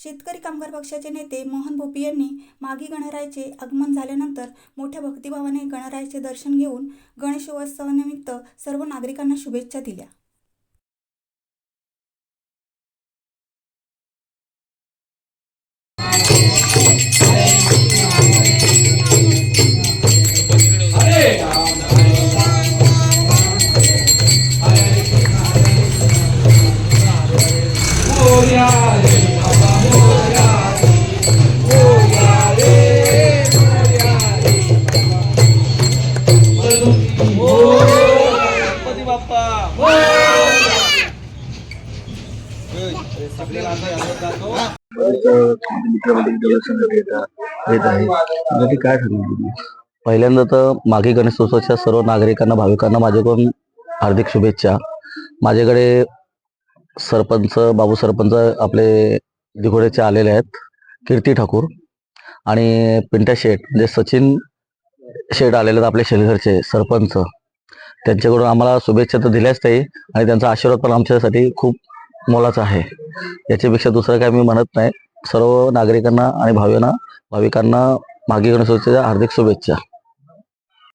शेतकरी कामगार पक्षाचे नेते मोहन भोपी यांनी मागी गणरायाचे आगमन झाल्यानंतर मोठ्या भक्तिभावाने गणरायाचे दर्शन घेऊन गणेशोत्सवानिमित्त सर्व नागरिकांना शुभेच्छा दिल्या Yeah. बाप्पा. काय पहिल्यांदा तर मागे गणेशोत्सवाच्या सर्व नागरिकांना भाविकांना माझ्याकडून हार्दिक शुभेच्छा. माझ्याकडे सरपंच बाबू सरपंच आपले दिघोडेचे आलेले आहेत कीर्ती ठाकूर आणि पिंट्या शेठ म्हणजे सचिन शेठ आलेले आहेत आपले शेलघरचे सरपंच. त्यांच्याकडून आम्हाला शुभेच्छा तर दिल्याच नाही आणि त्यांचा आशीर्वाद पण आमच्यासाठी खूप मोलाचा आहे. याच्यापेक्षा दुसरं काय मी म्हणत नाही. सर्व नागरिकांना आणि भाविकांना भाविकांना मागे गणेशोत्सवाच्या हार्दिक शुभेच्छा.